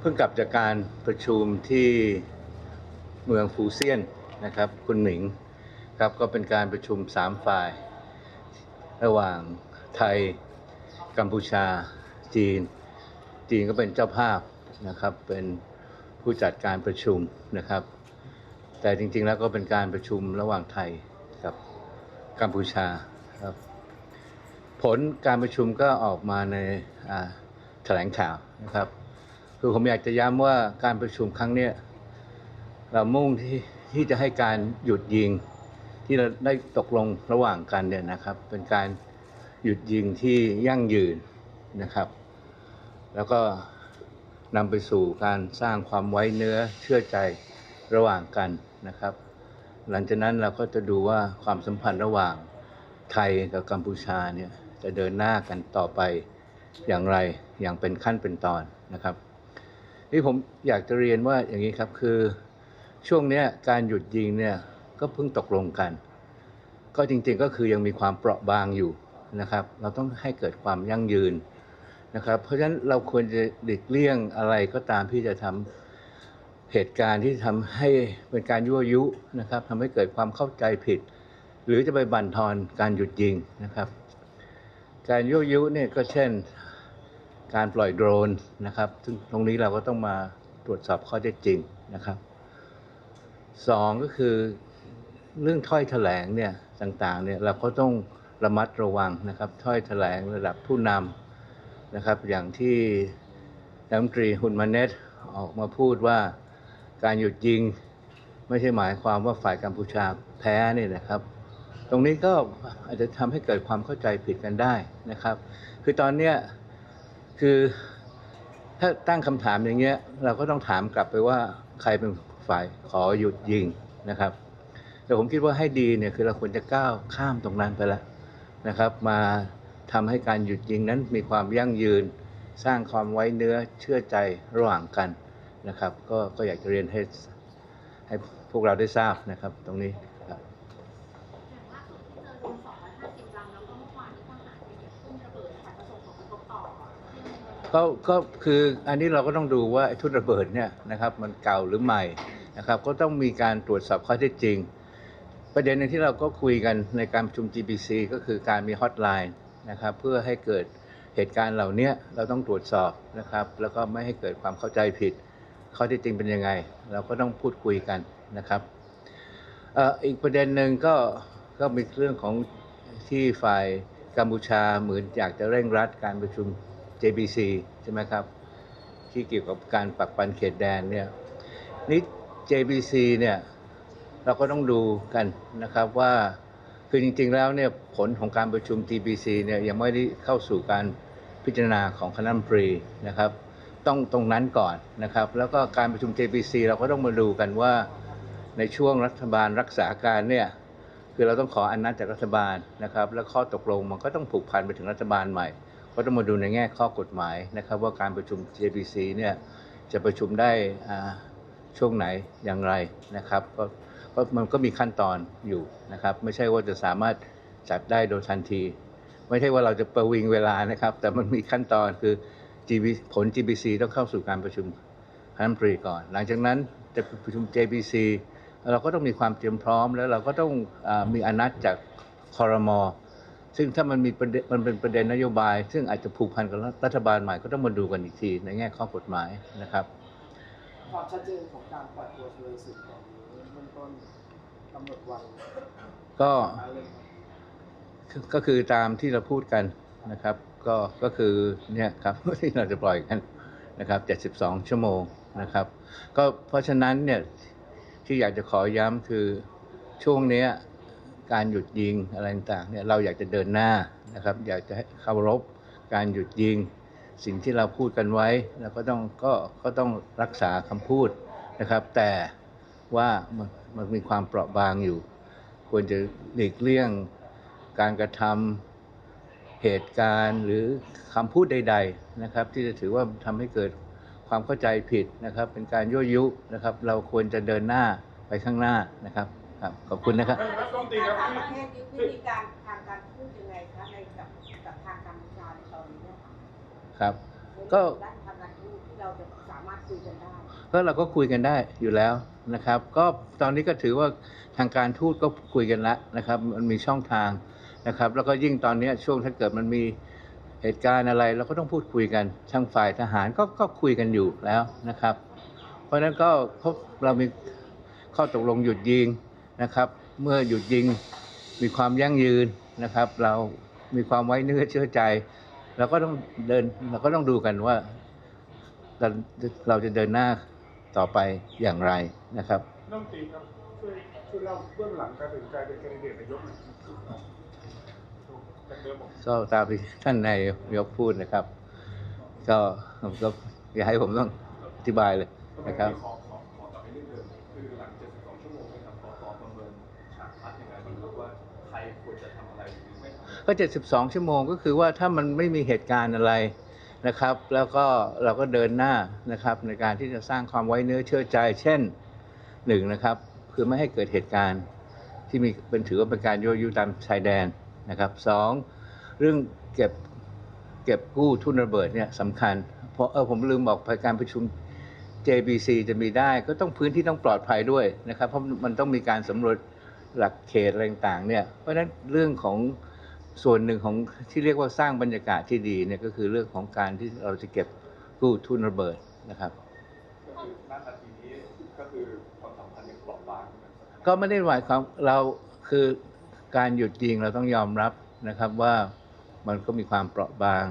เพิ่งกลับจากการประชุมที่เมืองฟูเซียนนะครับ คุณหมิงครับก็เป็นการประชุมสามฝ่าย ระหว่างไทยกัมพูชา จีน จีนก็เป็นเจ้าภาพนะครับ เป็นผู้จัดการประชุมนะครับ แต่จริงๆแล้วก็เป็นการประชุมระหว่างไทยกับกัมพูชาครับ ผลการประชุมก็ออกมาในแถลงข่าวนะครับ คือผมอยากจะย้ำว่าการประชุมครั้งนี้เรามุ่งที่ที่จะให้การหยุดยิงที่เราได้ตกลงระหว่างกันเนี่ยนะครับ เป็นการหยุดยิงที่ยั่งยืนนะครับ แล้วก็นำไปสู่การสร้างความไว้เนื้อเชื่อใจระหว่างกันนะครับ หลังจากนั้นเราก็จะดูว่าความสัมพันธ์ระหว่างไทยกับกัมพูชาเนี่ยจะเดินหน้ากันต่อไปอย่างไรอย่างเป็นขั้นเป็นตอนนะครับ นี่ผมอยากจะเรียนว่าอย่างนี้ครับคือช่วงนี้การหยุดยิงเนี่ยก็เพิ่งตกลงกัน ก็จริงๆก็คือยังมีความเปราะบางอยู่นะครับ เราต้องให้เกิดความยั่งยืนนะครับ เพราะฉะนั้นเราควรจะหลีกเลี่ยงอะไรก็ตามที่จะทำเหตุการณ์ที่ทำให้เป็นการยั่วยุนะครับทำให้เกิดความเข้าใจผิด หรือจะไปบั่นทอนการหยุดยิงนะครับ การยั่วยุเนี่ยก็เช่น การปล่อยโดรนนะครับ ซึ่งตรงนี้เราก็ต้องมาตรวจสอบข้อเท็จจริงนะครับสองก็คือเรื่องถ้อยแถลงเนี่ยต่างๆเนี่ยเราก็ต้องระมัดระวังนะครับ ถ้อยแถลงระดับผู้นำนะครับ อย่างที่รัฐมตรีฮุนมาเนตออกมาพูดว่าการหยุดยิงไม่ใช่หมายความว่าฝ่ายกัมพูชาแพ้เนี่ยนะครับ ตรงนี้ก็อาจจะทำให้เกิดความเข้าใจผิดกันได้นะครับ คือตอนเนี้ย คือถ้าตั้งคำถามอย่างเงี้ย เราก็ต้องถามกลับไปว่าใครเป็นฝ่ายขอหยุดยิงนะครับ แต่ผมคิดว่าให้ดีเนี่ยคือเราควรจะก้าวข้ามตรงนั้นไปแล้วนะครับ มาทำให้การหยุดยิงนั้นมีความยั่งยืน สร้างความไว้เนื้อเชื่อใจระหว่างกันนะครับ ก็ก็อยากจะเรียนให้ให้พวกเราได้ทราบนะครับตรงนี้ ก็ก็คืออันนี้เราก็ต้องดูว่าไอ้ทุ่นระเบิดเนี่ยนะครับมันเก่าหรือใหม่นะครับก็ต้องมีการตรวจสอบข้อเท็จจริง ประเด็นหนึ่งที่เราก็คุยกันในการประชุม GBC ก็คือการมีฮอตไลน์นะครับเพื่อให้เกิดเหตุการณ์เหล่านี้เราต้องตรวจสอบนะครับ แล้วก็ไม่ให้เกิดความเข้าใจผิด ข้อเท็จจริงเป็นยังไง เราก็ต้องพูดคุยกันนะครับอีกประเด็นหนึ่งก็ก็มีเรื่องของที่ฝ่ายกัมพูชาเหมือนอยากจะเร่งรัดการประชุม JBC ใช่ไหมครับ ที่เกี่ยวกับการปักปันเขตแดนเนี่ยนี่ JBC เนี่ยเราก็ต้องดูกันนะครับว่าคือจริงๆแล้วเนี่ยผลของการประชุม TBC เนี่ยยังไม่ได้เข้าสู่การพิจารณาของคณะรัฐมนตรีนะครับ ต้องตรงนั้นก่อนนะครับ แล้วก็การประชุม JBC เราก็ต้องมาดูกันว่าในช่วงรัฐบาลรักษาการเนี่ยคือเราต้องขออนุมัติจากรัฐบาลนะครับ แล้วข้อตกลงมันก็ต้องผูกพันไปถึงรัฐบาลใหม่ ก็ต้องมาดูในแง่ข้อกฎหมายนะครับ ว่าการประชุม JBC เนี่ยจะประชุมได้ช่วงไหนอย่างไรนะครับก็ก็มันก็มีขั้นตอนอยู่นะครับ ไม่ใช่ว่าจะสามารถจัดได้โดยทันที ไม่ใช่ว่าเราจะประวิงเวลานะครับ แต่มันมีขั้นตอนคือ GB ผล GBC ต้องเข้าสู่การประชุมคณะรัฐมนตรีก่อน หลังจากนั้นจะประชุม JBC เราก็ต้องมีความเตรียมพร้อมแล้วเราก็ต้องอมีอนัดจากคอรมอ ซึ่งถ้ามันมีประเด็นมันเป็นประเด็นนโยบาย ซึ่งอาจจะผูกพันกับรัฐบาลใหม่ก็ต้องมาดูกันอีกทีในแง่ข้อกฎหมายนะครับ ความชัดเจนของการปล่อยตัวชเลยสุดของเบื้องต้นกำหนดวันก็อะไรครับก็คือตามที่เราพูดกันนะครับ ก็ก็คือเนี่ยครับที่เราจะปล่อยกันนะครับ 72 ชั่วโมงนะครับ ก็เพราะฉะนั้นเนี่ยที่อยากจะขอย้ำคือช่วงเนี้ย การหยุดยิงอะไรต่างๆเนี่ยเราอยากจะเดินหน้านะครับ อยากจะให้เคารพการหยุดยิง สิ่งที่เราพูดกันไว้เราก็ต้องก็ก็ต้องรักษาคำพูดนะครับ แต่ว่ามันมันมีความเปราะบางอยู่ ควรจะหลีกเลี่ยงการกระทำเหตุการณ์หรือคำพูดใด ๆนะครับ ที่จะถือว่าทำให้เกิดความเข้าใจผิดนะครับ เป็นการยั่วยุนะครับ เราควรจะเดินหน้าไปข้างหน้านะครับ ครับขอบคุณนะครับต้องตีครับทางประเทศยึดวิธีการทางการพูดยังไงคะในกับกับทางกัมพูชาในตอนนี้เนี่ยค่ะครับ ก็ด้านทางการพูดที่เราจะประสานามารถคุยกันได้ ก็เราก็คุยกันได้อยู่แล้วนะครับ ก็ตอนนี้ก็ถือว่าทางการทูตก็คุยกันแล้วนะครับ มันมีช่องทางนะครับ แล้วก็ยิ่งตอนเนี้ยช่วงถ้าเกิดมันมีเหตุการณ์อะไร เราก็ต้องพูดคุยกันทางฝ่ายทหารก็ก็คุยกันอยู่แล้วนะครับ เพราะฉะนั้นก็พบเรามีข้อตกลงหยุดยิง นะครับ เมื่อหยุดยิงมีความยั่งยืนนะครับ เรามีความไว้เนื้อเชื่อใจเราก็ต้องเดินเราก็ต้องดูกันว่าเราเราจะเดินหน้าต่อไปอย่างไรนะครับน้องตีครับช่วยช่วยเล่าเบื้องหลังการตัดสินใจเป็นแคนดิเดตนายกหน่อยจากเดิมผมก็ตามที่ท่านนายกพูดนะครับ ก็ผมก็อย่าให้ผมต้องอธิบายเลยนะครับ ก็ 72 ชั่วโมงก็คือว่าถ้ามันไม่มีเหตุการณ์อะไรนะครับ แล้วก็เราก็เดินหน้านะครับในการที่จะสร้างความไว้เนื้อเชื่อใจ เช่นหนึ่งนะครับ คือไม่ให้เกิดเหตุการณ์ที่มีเป็นถือว่าเป็นการยั่วยุตามชายแดนนะครับสองเรื่องเก็บเก็บกู้ทุนระเบิดเนี่ยสำคัญ เพราะเออผมลืมบอกไปการประชุม JBC จะมีได้ก็ต้องพื้นที่ต้องปลอดภัยด้วยนะครับ เพราะมันต้องมีการสำรวจหลักเขตอะไรต่างเนี่ยเพราะฉะนั้นเรื่องของ ส่วนหนึ่งของที่เรียกว่าสร้างบรรยากาศที่ดีเนี่ยก็คือเรื่องของการที่เราจะเก็บกู้ทุนระเบิดนะครับก็คือณนาทีนี้ก็คือความสัมพันธ์ยังเปราะบางก็ไม่ได้หมายความเราคือการหยุดยิงเราต้องยอมรับนะครับว่ามันก็มีความเปราะบาง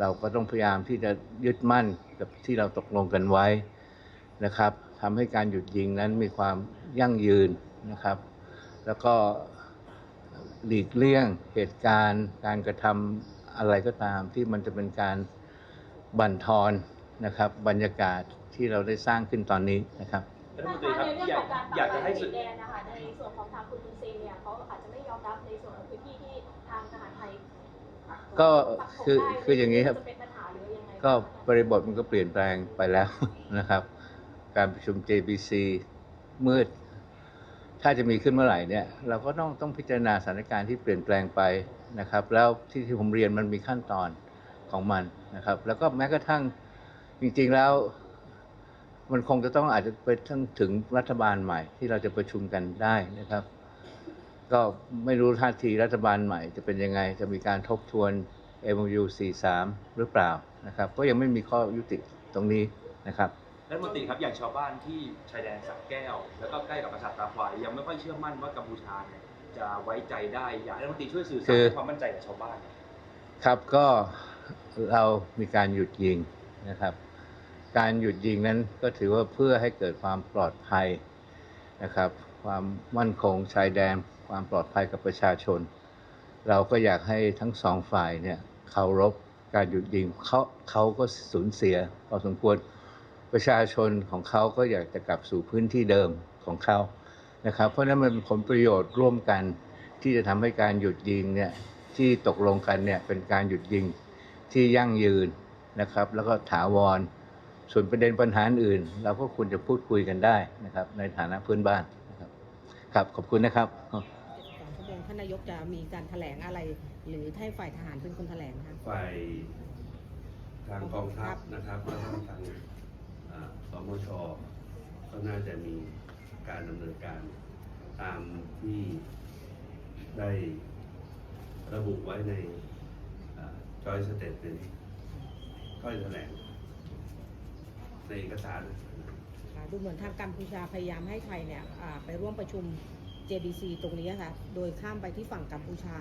เราก็ต้องพยายามที่จะยึดมั่นกับที่เราตกลงกันไว้นะครับทำให้การหยุดยิงนั้นมีความยั่งยืนนะครับ แล้วก็ หลีกเลี่ยงเหตุการณ์ การกระทำอะไรก็ตามที่มันจะเป็นการบั่นทอนนะครับ บรรยากาศที่เราได้สร้างขึ้นตอนนี้นะครับรัฐมนตรีครับในเรื่องอยาขกองการอยากจะให้ปสุรับดแดนนะคะในส่วนของทางคุณตุนเซนเนี่ยเขาอาจจะไม่ยอมรับในส่วนของพื้นที่ที่ทางทหารไทยก็ปักธงคือได้คืออย่างนี้ครับจะเป็นปัญหาหรือยังไงก็บ้างคะบริบทมันก็เปลี่ยนแปลงไปแล้วนะครับ การประชุม JBC เมื่อ ถ้าจะมีขึ้นเมื่อไหร่เนี่ยเราก็ต้องต้องพิจารณาสถานการณ์ที่เปลี่ยนแปลงไปนะครับ แล้วที่ที่ผมเรียนมันมีขั้นตอนของมันนะครับ แล้วก็แม้กระทั่งจริงๆแล้ว มันคงจะต้องอาจจะไปถึงถึงรัฐบาลใหม่ ที่เราจะประชุมกันได้นะครับ ก็ไม่รู้ท่าทีรัฐบาลใหม่ จะเป็นยังไงจะมีการทบทวน MOU 43 หรือเปล่านะครับ ก็ยังไม่มีข้อยุติตรงนี้นะครับ รัฐมนตรีครับอย่างชาวบ้านที่ชายแดนสักแก้ว แล้วก็ใกล้กับปราสาทตาควายยังไม่ค่อยเชื่อมั่นว่ากัมพูชาเนี่ยจะไว้ใจได้อยากให้รัฐมนตรีช่วยสื่อสารคือให้ความมั่นใจกับชาวบ้านครับก็เรามีการหยุดยิงนะครับ การหยุดยิงนั้นก็ถือว่าเพื่อให้เกิดความปลอดภัยนะครับ ความมั่นคงชายแดน ความปลอดภัยกับประชาชน เราก็อยากให้ทั้งสองฝ่ายเนี่ยเคารพการหยุดยิงเขาเขาก็สูญเสียพอสมควร ประชาชนของเขาก็อยากจะกลับสู่พื้นที่เดิมของเขานะครับ เพราะนั้นมันเป็นผลประโยชน์ร่วมกัน ที่จะทำให้การหยุดยิงเนี่ยที่ตกลงกันเนี่ยเป็นการหยุดยิงที่ยั่งยืนนะครับ แล้วก็ถาวร ส่วนประเด็นปัญหาอื่น เราก็ควรจะพูดคุยกันได้นะครับ ในฐานะเพื่อนบ้านนะครับครับขอบคุณนะครับสองชั่วโมงท่านนายกจะมีการแถลงอะไร หรือให้ฝ่ายทหารเป็นคนแถลงคะฝ่ายทางกองทัพนะครับแล้วก็ทาง มชก็น่าจะมีการดำเนินการตามที่ได้ระบุไว้ในจอยสเต t เป็นข้อแถลงในเอกสารค่ะดูเหมือนทางกัมพูชาพยายามให้ไทยเนี่ยอ่าไปร่วมประชุม JBC ตรงนี้ค่ะ โดยข้ามไปที่ฝั่งกัมพูชา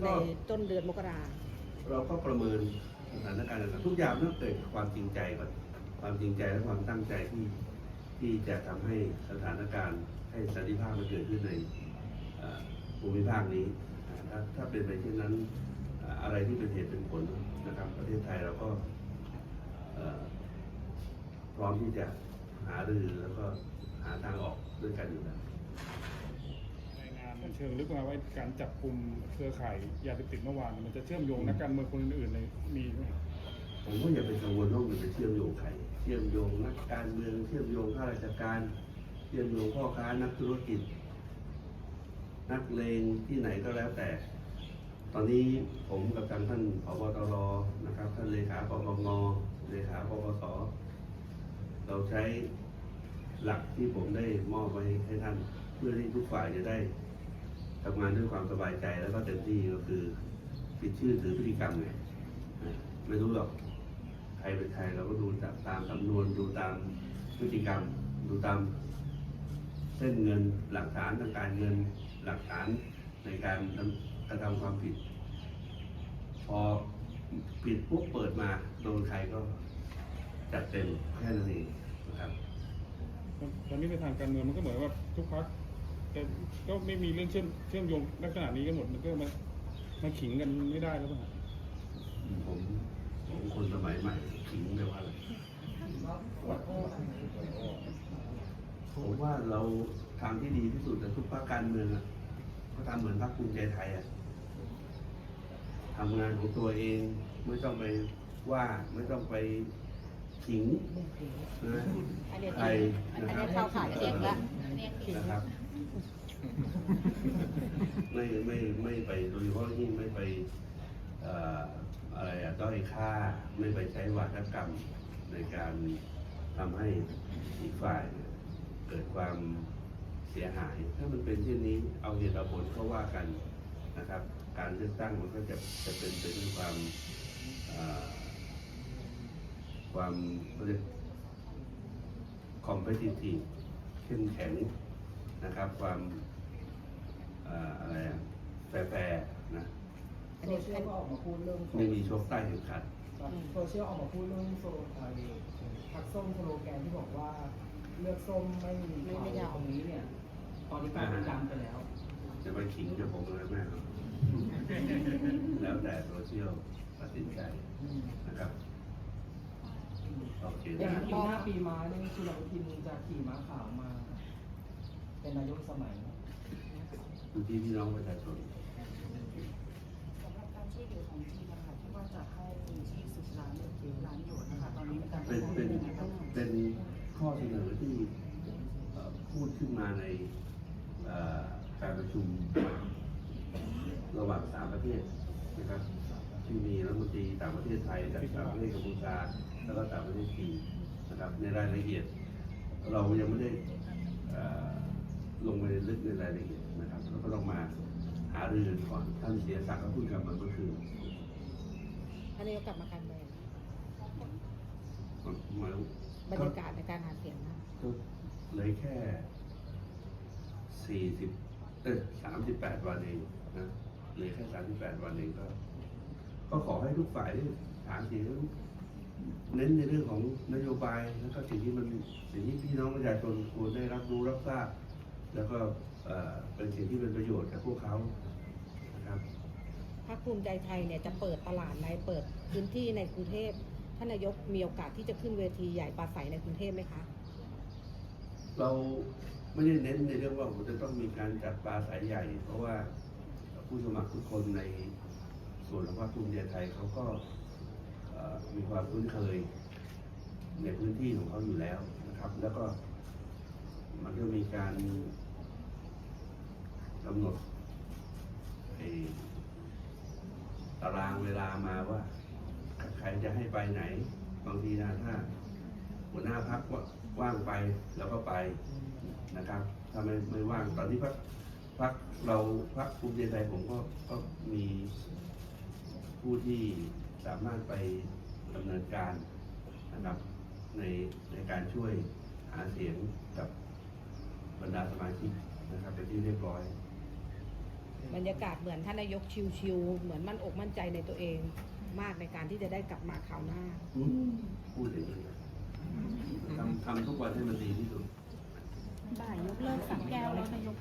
ในต้นเดือนมกรา เราก็ประเมินสถานการณ์ต่างๆทุกอย่างต้องเกิดความจริงใจก่อน ความจริงใจและความตั้งใจที่ที่จะทำให้สถานการณ์ให้สันติภาพมันเกิดขึ้นในภูมิภาคนี้ถ้าถ้าเป็นไปเช่นนั้นอะไรที่เป็นเหตุเป็นผลนะครับ ประเทศไทยเราก็พร้อมที่จะหารือแล้วก็หาทางออกด้วยกันอยู่แล้วรายงานมันเชิงลึกมาว่าการจับกลุ่มเครือข่ายยาเสพติดเมื่อวาน มันจะเชื่อมโยงนักการเมืองคนอื่นๆในมีไหม ผมก็อย่าไปกังวลว่ามันจะเชื่อมโยงใครเชื่อมโยงนักการเมืองเชื่อมโยงข้าราชการ เชื่อมโยงพ่อค้านักธุรกิจ นักเลงที่ไหนก็แล้วแต่ ตอนนี้ผมกับทางท่านผบตรนะครับท่านเลขาปปงเลขาปปสเราใช้หลักที่ผมได้มอบไว้ให้ท่านเพื่อที่ทุกฝ่ายจะได้ทำงานด้วยความสบายใจแล้วก็เต็มที่ก็คือ ปิดชื่อถือพฤติกรรมไงไม่รู้หรอก ใครเป็นใครเราก็ดูจากตามสำนวนดูตามพฤติกรรม ดูตามเส้นเงินหลักฐานทางการเงินหลักฐานในการทำกระทำความผิด พอปิดปุ๊บเปิดมาโดนใครก็จัดเต็มแค่นั้นเองนะครับตอนนี้ในทางการเมืองมันก็เหมือนว่าทุกพักแต่ก็ไม่มีเรื่องเชื่อมเชื่อมโยงลักษณะนี้กันหมดมันก็มามาขิงกันไม่ได้แล้วป่ะฮะผม ผมคนสมัยใหม่ขิงไปว่าอะไรผมว่าเราทางที่ดีที่สุดแต่ทุกภาคการเมืองอะก็ทำเหมือนพรรคภูมิใจไทยอะทำงานของตัวเองไม่ต้องไปว่าไม่ต้องไปขิงนะอันเนี้ยใครอันนะคเนี้รับยเข้าข่ายเองละนะครับไม่ไม่ไม่ไปโดยเฉพาะยิ่งไม่ไปเอะไรอะด้อยค่าไม่ไปใช้วาทกรรมในการทำให้อีกฝ่ายเกิดความเสียหาย ถ้ามันเป็นเช่นนี้เอาเหตุเอาผลเข้าว่ากันนะครับ การเลือกตั้งมันก็จะจะเป็นไปด้วยความความเขาเรียก competitive เข้มแข็งนะครับ ความเอ่อะไรแฟร์นะ โซนี้เชียลก็ออกมาพูดเรื่องไม่มีโชคใต้เข็มขัดครับโซเชียลออกมาพูดเรื่องโซเอ่อพักส้มสโลแกนที่บอกว่า เลือกส้มไม่มีไม่ไม่ยาวตรงนี้เนี่ย ตอนนี้กลายเป็นดำไปแล้ว จะไปขิงจะผมอะไรแม่ครับแล้วแต่โซเชียลตัดสินใจนะครับโอเคอย่านะงปีหน้าปีม้าเนี่ยคุณอนุทินจะขี่ม้าขาวมา เป็นนายกสมัยอยู่ที่พี่น้องประชาชน สำหรับการช่วยเหลือของจีนนะคะที่ว่าจะให้ที่สิบล้านล้านหยวนนะคะ ตอนนี้มีการ เป็นเป็น ยังไงบ้างคะ เป็นข้อเสนอที่เอ่อพูดขึ้นมาในเอ่อการประชุมระหว่างสามประเทศนะครับ ที่มีรัฐมน ตรีต่างประเทศไทยกับต่างประเทศกัมพูชาแล้วก็ต่างประเทศจีนนะครับในรายละเอียด เรายังไม่ได้เอ่อลงไปลึกในรายละเอียดนะครับเราก็ต้องมาหารือกันก่อนท่านเสียศักดิ์ก็พูดกับมันก็คืออันนี้กลับมาการเมืองมันมาบรรยากาศในการหาเสียงนะก็เหลยแค่สี่สิบเออสามสิบแปดวันเองนะเหลือแค่สามสิบแปดวันเองก็ ก็ขอให้ทุกฝ่ายได้ถามเสียงเน้นในเรื่องของนโยบายแล้วก็สิ่งที่มันสิ่งที่พี่น้องประชาชนควรได้รับรู้รับทราบแล้วก็เอ่อเป็นสิ่งที่เป็นประโยชน์กับพวกเขานะครับพรรคภูมิใจไทยเนี่ยจะเปิดตลาดในเปิดพื้นที่ในกรุงเทพท่านนายกมีโอกาสที่จะขึ้นเวทีใหญ่ปราศัยในกรุงเทพไหมคะ เราไม่ได้เน้นในเรื่องว่าผมจะต้องมีการจัดปลาสายใหญ่ เพราะว่าผู้สมัครทุกคนใน ส่วนของพรรคภูมิใจไทยเขาก็มีความคุ้นเคยในพื้นที่ของเขาอยู่แล้วนะครับ แล้วก็มันก็มีการกำหนดตารางเวลามาว่าใครจะให้ไปไหน บางทีนะถ้าหัวหน้าพักว่าว่างไปแล้วก็ไปนะครับถ้าไม่ไม่ว่างตอนนี้พักพักเราพักภูมิใจไทยผมก็ก็มี ผู้ที่สามารถไปดำเนินการนะครับในในการช่วยหาเสียงกับบรรดาสมาชิกนะครับเป็นที่เรียบร้อยบรรยากาศเหมือนท่านนายกชิวๆเหมือนมั่นอกมั่นใจในตัวเองมากในการที่จะได้กลับมาคราวหน้าพูดอย่างนี้ทำทำทุกวันให้มันดีที่สุดบ่ายยกเลิกสักแก้วแล้วนายก